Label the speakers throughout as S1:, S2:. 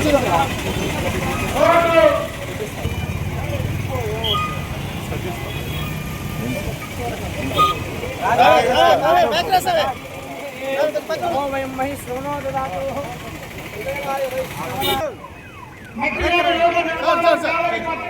S1: కింద జనార్దన్ అది నెక్స్ట్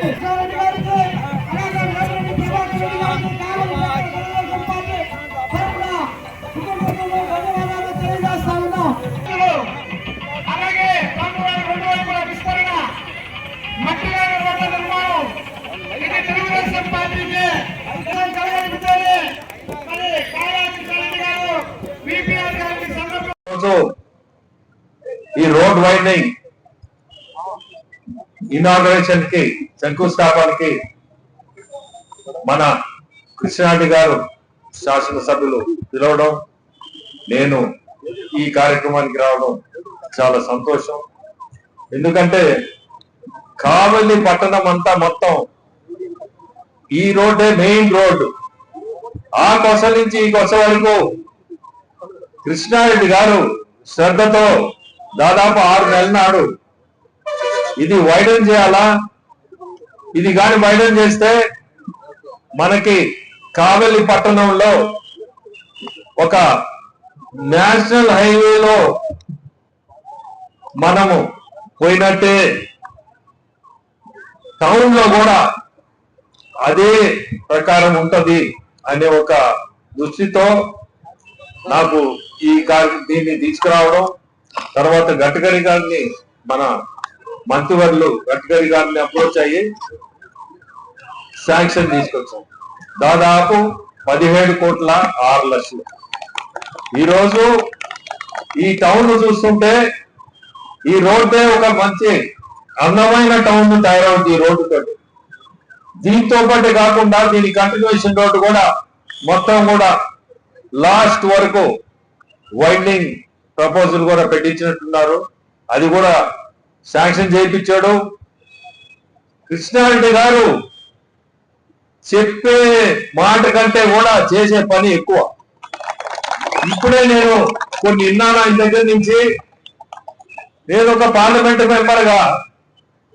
S2: సందర్భం
S3: ఈ రోడ్ వైడనింగ్ ఇనాగరేషన్కి శంకుస్థాపనకి మన కృష్ణారెడ్డి గారు శాసనసభ్యులు పిలవడం నేను ఈ కార్యక్రమానికి రావడం చాలా సంతోషం. ఎందుకంటే కావలి పట్టణం అంతా మొత్తం ఈ రోడ్డే మెయిన్ రోడ్డు ఆ కొస నుంచి ఈ కొస వరకు కృష్ణారెడ్డి గారు శ్రద్ధతో దాదాపు ఆరు నెలల నాడు ఇది వైడన్ చేయాలా? ఇది కాని వైడన్ చేస్తే మనకి కావలి పట్టణంలో ఒక నేషనల్ హైవేలో మనము పోయినట్టే టౌన్లో కూడా అదే ప్రకారం ఉంటది అనే ఒక దృష్టితో నాకు ఈ దీన్ని తీసుకురావడం తర్వాత గట్కరీ గారిని మన మంత్రివర్లు గట్కరి గారిని అప్రోచ్ అయ్యి శాంక్షన్ తీసుకొచ్చాం దాదాపు పదిహేడు కోట్ల ఆరు లక్షలు. ఈరోజు ఈ టౌన్ చూస్తుంటే ఈ రోడ్డే ఒక మంచి అందమైన టౌన్ తయారవుతుంది ఈ రోడ్డు తోటి. దీంతో పాటు కాకుండా దీని కంటిన్యూషన్ రోడ్డు కూడా మొత్తం కూడా లాస్ట్ వరకు వైండింగ్ ప్రపోజల్ కూడా పెట్టించినట్టున్నారు. అది కూడా శాంక్షన్ చేయించాడు. కృష్ణారెడ్డి గారు చెప్పే మాట కంటే కూడా చేసే పని ఎక్కువ. ఇప్పుడే నేను కొన్ని విన్నాను ఆయన దగ్గర నుంచి నేను ఒక పార్లమెంట్ మెంబర్గా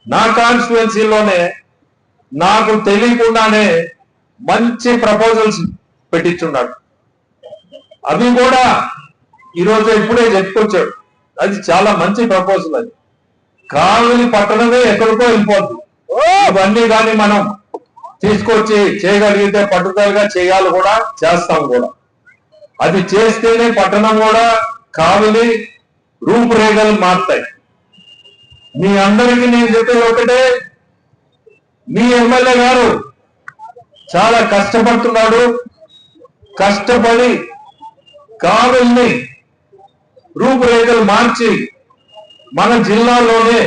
S3: నా కాన్స్టిట్యున్సీలోనే నాకు తెలియకుండానే మంచి ప్రపోజల్స్ పెట్టించున్నాడు. అవి కూడా ఈరోజు ఇప్పుడే చెప్పుకొచ్చాడు. అది చాలా మంచి ప్రపోజల్ అది. కావలి పట్టణమే ఎక్కడికో వెళ్ళిపోద్ది. ఇవన్నీ కానీ మనం తీసుకొచ్చి చేయగలిగితే పట్టుదలగా చేయాలి కూడా చేస్తాం కూడా. అది చేస్తేనే పట్టణం కూడా కావలి రూపురేఖలు మారుతాయి. మీ అందరికీ నేను చెప్పేది ఒకటే మీ ఎమ్మెల్యే గారు చాలా కష్టపడుతున్నాడు. కష్టపడి కావలిని రూపురేఖలు మార్చి మన జిల్లాలోనే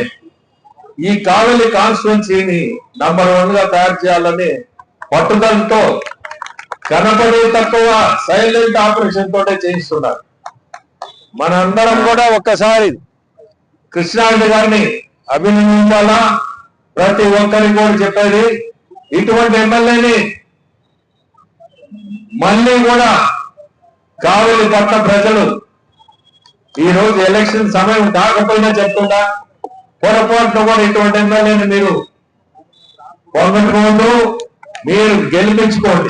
S3: ఈ కావలి కాన్స్టిట్యున్సీని నంబర్ వన్గా తయారు చేయాలని పట్టుదలతో కనపడే తక్కువ సైలెంట్ ఆపరేషన్ తోటే చేయిస్తున్నారు. మనందరం కూడా ఒక్కసారి కృష్ణారెడ్డి గారిని అభినందించాలా? ప్రతి ఒక్కరికి కూడా చెప్పేది ఇటువంటి ఎమ్మెల్యేని మళ్ళీ కూడా కావలి పట్ల ప్రజలు ఈ రోజు ఎలక్షన్ సమయం కాకపోయినా చెప్తుందా పొరపాటున కూడా ఇటువంటి నేను మీరు పొందకముందు మీరు గెలిపించుకోండి.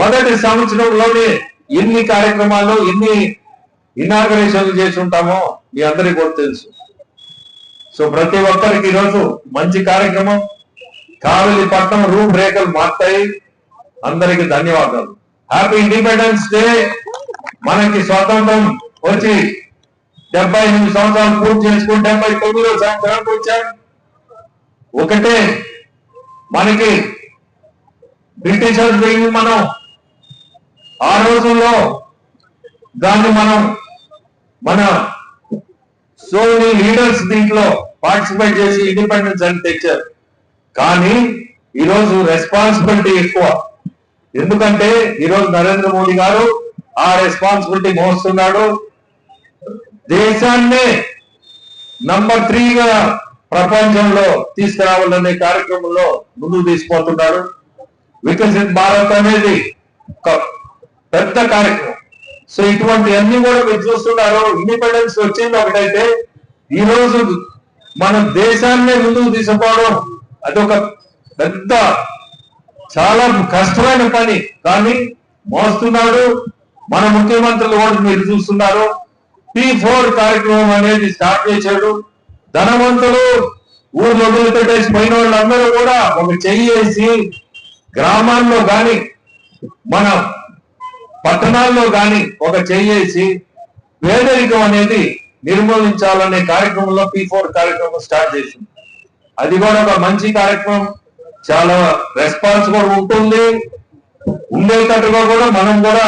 S3: మొదటి సంవత్సరంలోనే ఎన్ని కార్యక్రమాలు ఎన్ని ఇనాగరేషన్లు చేసి ఉంటామో మీ అందరికీ కూడా తెలుసు. సో ప్రతి ఒక్కరికి ఈరోజు మంచి కార్యక్రమం కావలి పట్టణం రూపురేఖలు మారుతాయి. అందరికి ధన్యవాదాలు. హ్యాపీ ఇండిపెండెన్స్ డే మనకి స్వాతంత్రం వచ్చి డెబ్బై ఎనిమిది సంవత్సరాలు పూర్తి చేసుకుని డెబ్బై తొమ్మిదో సంవత్సరానికి వచ్చారు. ఒకటే మనకి బ్రిటిషర్స్ పోయింది మనం ఆ రోజుల్లో దాన్ని మనం మన సో లీడర్స్ దీంట్లో పార్టిసిపేట్ చేసి ఇండిపెండెన్స్ అని తెచ్చారు. కానీ ఈరోజు రెస్పాన్సిబిలిటీ ఎక్కువ. ఎందుకంటే ఈరోజు నరేంద్ర మోడీ గారు ఆ రెస్పాన్సిబిలిటీ మోస్తున్నాడు. దేశాన్నే నంబర్ త్రీగా ప్రపంచంలో తీసుకురావాలనే కార్యక్రమంలో ముందుకు తీసుకుపోతున్నాడు వికసిత్ భారత్ అనేది ఒక పెద్ద కార్యక్రమం. సో ఇటువంటి అన్ని కూడా మీరు చూస్తున్నారు. ఇండిపెండెన్స్ వచ్చింది ఒకటైతే ఈ రోజు మన దేశాన్నే ముందుకు తీసుకుపోవడం అది ఒక పెద్ద చాలా కష్టమైన పని. కానీ మోస్తున్నాడు. మన ముఖ్యమంత్రులు కూడా మీరు చూస్తున్నారు. పి ఫోర్ కార్యక్రమం అనేది స్టార్ట్ చేశాడు ధనవంతులు ఊర్లో వదిలిపెట్టేసి పోయిన వాళ్ళందరూ కూడా ఒక చెయ్యేసి గ్రామాల్లో గాని మన పట్టణాల్లో గాని ఒక చెయ్యేసి పేదరికం అనేది నిర్మూలించాలనే కార్యక్రమంలో పి ఫోర్ కార్యక్రమం స్టార్ట్ చేసింది. అది కూడా ఒక మంచి కార్యక్రమం. చాలా రెస్పాన్స్ కూడా ఉంటుంది. ఉండేటట్టుగా కూడా మనం కూడా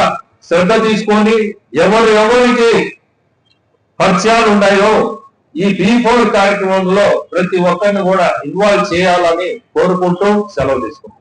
S3: శ్రద్ధ తీసుకొని ఎవరు ఎవరికి పరిచయాలు ఉన్నాయో ఈ బీ ఫోర్ కార్యక్రమంలో ప్రతి ఒక్కరిని కూడా ఇన్వాల్వ్ చేయాలని కోరుకుంటూ సెలవు తీసుకుంటాం